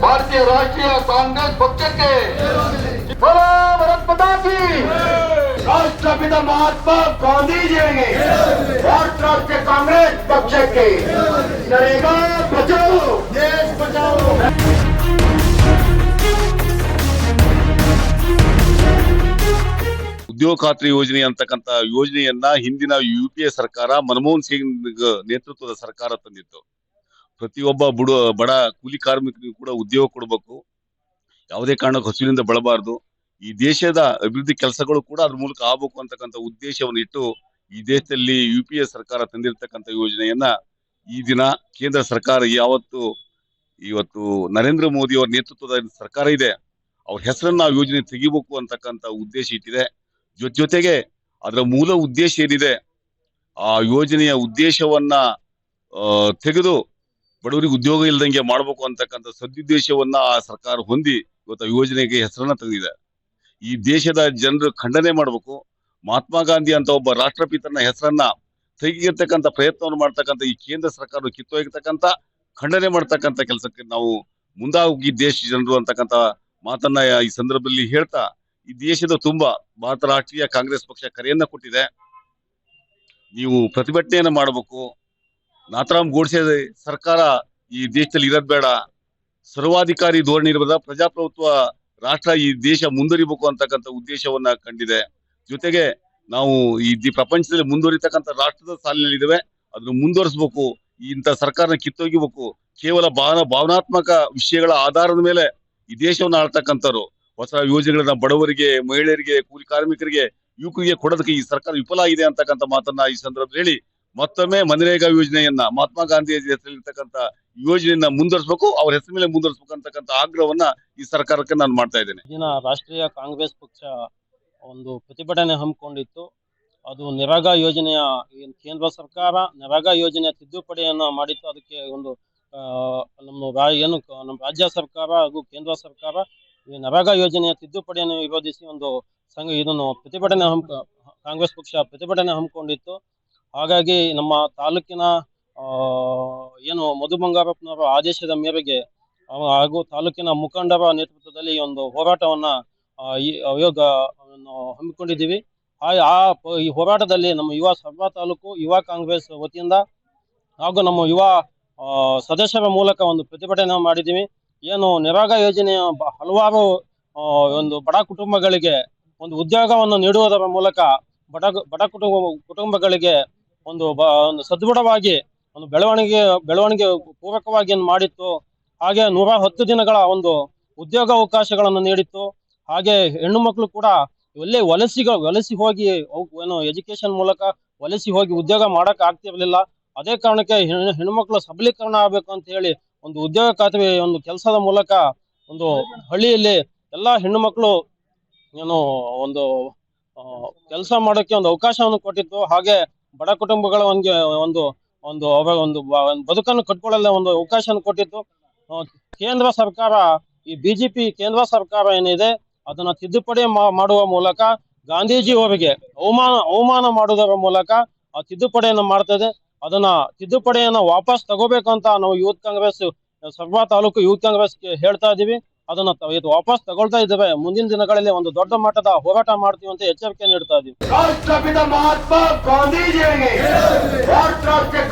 भारतीय राष्ट्रीय कांग्रेस पक्ष के। बोला, भारत पता की। राष्ट्रपिता महात्मा गांधी जी भारत राष्ट्रीय कांग्रेस पक्ष के। नरेगा बचाओ देश बचाओ। ಉದ್ಯೋಗ ಖಾತ್ರಿ ಯೋಜನೆ ಅಂತಕ್ಕಂಥ ಯೋಜನೆಯನ್ನ ಹಿಂದಿನ ಯು ಸರ್ಕಾರ, ಮನಮೋಹನ್ ಸಿಂಗ್ ನೇತೃತ್ವದ ಸರ್ಕಾರ ತಂದಿತ್ತು. ಪ್ರತಿಯೊಬ್ಬ ಬುಡ, ಬಡ ಕೂಲಿ ಕಾರ್ಮಿಕರಿಗೂ ಕೂಡ ಉದ್ಯೋಗ ಕೊಡಬೇಕು. ಯಾವುದೇ ಕಾರಣಕ್ಕೂ ಹಸುವಿನಿಂದ ಬಳಬಾರದು. ಈ ದೇಶದ ಅಭಿವೃದ್ಧಿ ಕೆಲಸಗಳು ಕೂಡ ಅದ್ರ ಮೂಲಕ ಆಗಬೇಕು ಅಂತಕ್ಕಂಥ ಉದ್ದೇಶವನ್ನು ಇಟ್ಟು ಈ ದೇಶದಲ್ಲಿ ಯು ಪಿ ಎ ಸರ್ಕಾರ ತಂದಿರತಕ್ಕಂಥ ಯೋಜನೆಯನ್ನ ಈ ದಿನ ಕೇಂದ್ರ ಸರ್ಕಾರ ಯಾವತ್ತು, ಇವತ್ತು ನರೇಂದ್ರ ಮೋದಿ ಅವರ ನೇತೃತ್ವದ ಸರ್ಕಾರ ಇದೆ. ಅವ್ರ ಹೆಸರನ್ನ ಆ ಯೋಜನೆ ತೆಗಿಬೇಕು ಅಂತಕ್ಕಂಥ ಉದ್ದೇಶ ಇಟ್ಟಿದೆ. ಜೊತೆ ಜೊತೆಗೆ ಅದರ ಮೂಲ ಉದ್ದೇಶ ಏನಿದೆ, ಆ ಯೋಜನೆಯ ಉದ್ದೇಶವನ್ನ ತೆಗೆದು ಬಡವರಿಗೆ ಉದ್ಯೋಗ ಇಲ್ಲದಂಗೆ ಮಾಡಬೇಕು ಅಂತಕ್ಕಂಥ ಸದುದ್ದೇಶವನ್ನ ಆ ಸರ್ಕಾರ ಹೊಂದಿ ಇವತ್ತು ಆ ಯೋಜನೆಗೆ ಹೆಸರನ್ನ ತೆಗೆದಿದೆ. ಈ ದೇಶದ ಜನರು ಖಂಡನೆ ಮಾಡಬೇಕು. ಮಹಾತ್ಮ ಗಾಂಧಿ ಅಂತ ಒಬ್ಬ ರಾಷ್ಟ್ರಪಿತನ ಹೆಸರನ್ನ ತೆಗಿರ್ತಕ್ಕಂಥ ಪ್ರಯತ್ನವನ್ನು ಮಾಡ್ತಕ್ಕಂಥ ಈ ಕೇಂದ್ರ ಸರ್ಕಾರ ಕಿತ್ತೊಯ್ತಕ್ಕಂಥ ಖಂಡನೆ ಮಾಡ್ತಕ್ಕಂಥ ಕೆಲಸಕ್ಕೆ ನಾವು ಮುಂದಾಗಿ ದೇಶ ಜನರು ಅಂತಕ್ಕಂಥ ಮಾತನ್ನ ಈ ಸಂದರ್ಭದಲ್ಲಿ ಹೇಳ್ತಾ ಈ ದೇಶದ ತುಂಬಾ ಭಾರತ ರಾಷ್ಟ್ರೀಯ ಕಾಂಗ್ರೆಸ್ ಪಕ್ಷ ಕರೆಯನ್ನ ಕೊಟ್ಟಿದೆ. ನೀವು ಪ್ರತಿಭಟನೆಯನ್ನ ಮಾಡಬೇಕು. ನಾಥರಾಮ್ ಗೋಡ್ಸೆ ಸರ್ಕಾರ ಈ ದೇಶದಲ್ಲಿ ಇರೋದ್ ಬೇಡ. ಸರ್ವಾಧಿಕಾರಿ ಧೋರಣೆ ಇರಬಾರ್ದ ಪ್ರಜಾಪ್ರಭುತ್ವ ರಾಷ್ಟ್ರ ಈ ದೇಶ ಮುಂದುವರಿಬೇಕು ಅಂತಕ್ಕಂಥ ಉದ್ದೇಶವನ್ನ ಕಂಡಿದೆ. ಜೊತೆಗೆ ನಾವು ಈ ಪ್ರಪಂಚದಲ್ಲಿ ಮುಂದುವರಿತಕ್ಕಂಥ ರಾಷ್ಟ್ರದ ಸಾಲಿನಲ್ಲಿದ್ದೇವೆ. ಅದನ್ನು ಮುಂದುವರಿಸಬೇಕು. ಇಂಥ ಸರ್ಕಾರನ ಕಿತ್ತೊಗಿಬೇಕು. ಕೇವಲ ಭಾವನ ಭಾವನಾತ್ಮಕ ವಿಷಯಗಳ ಆಧಾರದ ಮೇಲೆ ಈ ದೇಶವನ್ನು ಆಳ್ತಕ್ಕಂಥವ್ರು. ಹೊಸ ಯೋಜನೆಗಳನ್ನ ಬಡವರಿಗೆ, ಮಹಿಳೆಯರಿಗೆ, ಕೂಲಿ ಕಾರ್ಮಿಕರಿಗೆ, ಯುವಕರಿಗೆ ಕೊಡೋದಕ್ಕೆ ಈ ಸರ್ಕಾರ ವಿಫಲ ಆಗಿದೆ ಅಂತಕ್ಕಂಥ ಮಾತನ್ನ ಈ ಸಂದರ್ಭದಲ್ಲಿ ಹೇಳಿ ಮತ್ತೊಮ್ಮೆ ಮನರೇಗಾ ಯೋಜನೆಯನ್ನ ಮಹಾತ್ಮ ಗಾಂಧಿ ಹೆಸರಲ್ಲಿರ್ತಕ್ಕಂಥ ಯೋಜನೆಯನ್ನ ಮುಂದುವರಿಸಬೇಕು, ಅವ್ರ ಹೆಸರು ಮೇಲೆ ಮುಂದುವರಿಸಬೇಕು ಅಂತಕ್ಕಂಥ ಆಗ್ರಹವನ್ನ ಈ ಸರ್ಕಾರಕ್ಕೆ ನಾನು ಮಾಡ್ತಾ ಇದ್ದೇನೆ. ದಿನ ರಾಷ್ಟ್ರೀಯ ಕಾಂಗ್ರೆಸ್ ಪಕ್ಷ ಒಂದು ಪ್ರತಿಭಟನೆ ಹಮ್ಮಿಕೊಂಡಿತ್ತು. ಅದು ನಿರಾಗಾ ಯೋಜನೆಯ ಕೇಂದ್ರ ಸರ್ಕಾರ ನಿರಾಗಾ ಯೋಜನೆಯ ತಿದ್ದುಪಡಿಯನ್ನ ಮಾಡಿತ್ತು. ಅದಕ್ಕೆ ಒಂದು ನಮ್ಮ ಏನು, ನಮ್ಮ ರಾಜ್ಯ ಸರ್ಕಾರ ಹಾಗೂ ಕೇಂದ್ರ ಸರ್ಕಾರ ಈ ನರೇಗಾ ಯೋಜನೆಯ ತಿದ್ದುಪಡಿಯನ್ನು ವಿರೋಧಿಸಿ ಒಂದು ಸಂಘ ಇದನ್ನು ಪ್ರತಿಭಟನೆ ಹಮ್ಮ ಕಾಂಗ್ರೆಸ್ ಪಕ್ಷ ಪ್ರತಿಭಟನೆ ಹಮ್ಮಿಕೊಂಡಿತ್ತು ಹಾಗಾಗಿ ನಮ್ಮ ತಾಲೂಕಿನ ಏನು ಮಧು ಬಂಗಾರಪ್ಪನವರ ಆದೇಶದ ಮೇರೆಗೆ ಹಾಗೂ ತಾಲೂಕಿನ ಮುಖಂಡರ ನೇತೃತ್ವದಲ್ಲಿ ಒಂದು ಹೋರಾಟವನ್ನ ಈ ಆಯೋಗ ಹಮ್ಮಿಕೊಂಡಿದ್ದೀವಿ. ಆ ಈ ಹೋರಾಟದಲ್ಲಿ ನಮ್ಮ ಯುವ ಸರ್ವ ತಾಲೂಕು, ಯುವ ಕಾಂಗ್ರೆಸ್ ವತಿಯಿಂದ ಹಾಗೂ ನಮ್ಮ ಯುವ ಸದಸ್ಯರ ಮೂಲಕ ಒಂದು ಪ್ರತಿಭಟನೆ ಮಾಡಿದ್ದೀವಿ. ಏನು ನಿರಾಗ ಯೋಜನೆಯ ಬ- ಹಲವಾರು ಒಂದು ಬಡ ಕುಟುಂಬಗಳಿಗೆ ಒಂದು ಉದ್ಯೋಗವನ್ನು ನೀಡುವುದರ ಮೂಲಕ ಬಡ ಬಡ ಕುಟುಂಬ, ಕುಟುಂಬಗಳಿಗೆ ಒಂದು ಬ, ಒಂದು ಸದೃಢವಾಗಿ ಒಂದು ಬೆಳವಣಿಗೆ ಬೆಳವಣಿಗೆ ಪೂರಕವಾಗಿ ಮಾಡಿತ್ತು, ಹಾಗೆ ನೂರ ಹತ್ತು ದಿನಗಳ ಒಂದು ಉದ್ಯೋಗ ಅವಕಾಶಗಳನ್ನು ನೀಡಿತ್ತು, ಹಾಗೆ ಹೆಣ್ಣು ಮಕ್ಕಳು ಕೂಡ ಒಳ್ಳೆ ವಲಸಿಗ, ವಲಸಿ ಹೋಗಿ ಏನು ಎಜುಕೇಶನ್ ಮೂಲಕ ವಲಸಿ ಹೋಗಿ ಉದ್ಯೋಗ ಮಾಡಕ್ ಆಗ್ತಿರ್ಲಿಲ್ಲ. ಅದೇ ಕಾರಣಕ್ಕೆ ಹೆಣ್ಣು ಹೆಣ್ಮಕ್ಳು ಸಬಲೀಕರಣ ಆಗ್ಬೇಕು ಅಂತ ಹೇಳಿ ಒಂದು ಉದ್ಯೋಗ ಖಾತ್ರಿ, ಒಂದು ಕೆಲಸದ ಮೂಲಕ ಒಂದು ಹಳ್ಳಿಯಲ್ಲಿ ಎಲ್ಲಾ ಹೆಣ್ಣು ಮಕ್ಕಳು ಏನು ಒಂದು ಕೆಲಸ ಮಾಡೋಕ್ಕೆ ಒಂದು ಅವಕಾಶವನ್ನು ಕೊಟ್ಟಿತ್ತು. ಹಾಗೆ ಬಡ ಕುಟುಂಬಗಳ ಒಂದು ಒಂದು ಒಂದು ಒಂದು ಬದುಕನ್ನು ಕಟ್ಕೊಳ್ಳಲು ಒಂದು ಅವಕಾಶವನ್ನು ಕೊಟ್ಟಿತ್ತು. ಕೇಂದ್ರ ಸರ್ಕಾರ, ಈ ಬಿಜೆಪಿ ಕೇಂದ್ರ ಸರ್ಕಾರ ಏನಿದೆ, ಅದನ್ನ ತಿದ್ದುಪಡಿ ಮಾಡುವ ಮೂಲಕ ಗಾಂಧೀಜಿ ಅವರಿಗೆ ಅವಮಾನ ಅವಮಾನ ಮಾಡುವುದರ ಮೂಲಕ ಆ ತಿದ್ದುಪಡಿಯನ್ನು ಮಾಡ್ತದೆ ಅದನ್ನ ತಿದ್ದುಪಡಿಯನ್ನ ವಾಪಸ್ ತಗೋಬೇಕು ಅಂತ ನಾವು ಯೂತ್ ಕಾಂಗ್ರೆಸ್ ಸಭಾ ತಾಲೂಕು ಯೂತ್ ಕಾಂಗ್ರೆಸ್ ಹೇಳ್ತಾ ಇದೀವಿ. ಅದನ್ನ ಇದು ವಾಪಸ್ ತಗೊಳ್ತಾ ಇದ್ದೇವೆ. ಮುಂದಿನ ದಿನಗಳಲ್ಲಿ ಒಂದು ದೊಡ್ಡ ಮಟ್ಟದ ಹೋರಾಟ ಮಾಡ್ತೀವಿ ಅಂತ ಎಚ್ಚರಿಕೆ ನೀಡ್ತಾ ಇದೀವಿ. ರಾಷ್ಟ್ರಪಿತ ಮಹಾತ್ಮ ಗಾಂಧೀಜಿಯವರಿಗೆ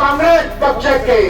ಕಾಂಗ್ರೆಸ್ ಪಕ್ಷಕ್ಕೆ.